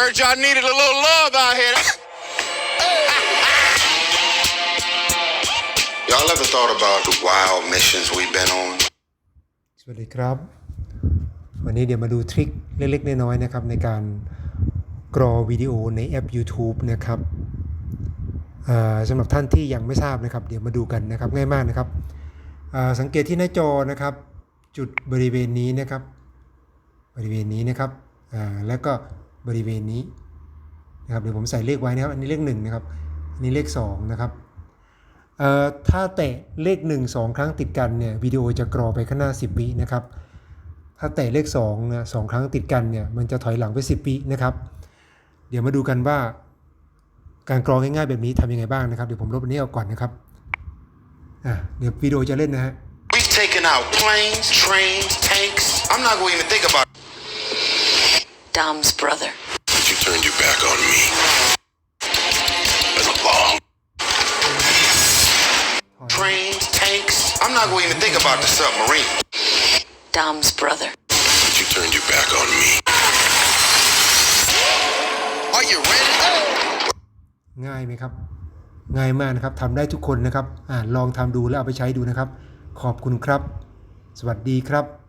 Heard y'all needed a little love out here. Y'all ever thought about the wild missions we've been on? สวัสดีครับ วันนี้เดี๋ยวมาดูทริคเล็กๆน้อยๆนะครับ ในการกรอวิดีโอในแอป YouTube นะครับอ่าสำหรับท่านที่ยังไม่ทราบนะครับ เดี๋ยวมาดูกันนะครับง่ายมากนะครับอ่าสังเกตที่หน้าจอนะครับ จุดบริเวณนี้นะครับ บริเวณนี้นะครับอ่าแล้วก็ บริเวณนี้นะครับเดี๋ยวผมใส่เลขไว้นะครับอันนี้เลข1นะครับอันนี้เลข2นะครับถ้าแตะเลข 1 2 ครั้งติดกันเนี่ยวิดีโอจะกรอไปข้างหน้า 10 วินะครับถ้าแตะเลข2นี่ยสองครั้งติดกันเนี่ยมันจะถอยหลังไป 10 วินะครับ เดี๋ยวมาดูกันว่า การกรองง่ายๆแบบนี้ทำยังไงบ้างนะครับเดี๋ยวผมลบอันนี้ออกก่อนนะครับอะเดี๋ยววิดีโอจะเล่นนะฮะ We've taken out planes, trains, tanks. I'm not gonna even think about Dom's brother. But you turned your back on me. Been a long. Trains, tanks. I'm not gonna even think about the submarine. Dom's brother. But you turned your back on me. Are you ready? ง่ายไหมครับ ง่ายมากนะครับทำได้ทุกคนนะครับอ่าลองทำดูแล้วเอาไปใช้ดูนะครับ ขอบคุณครับ สวัสดีครับ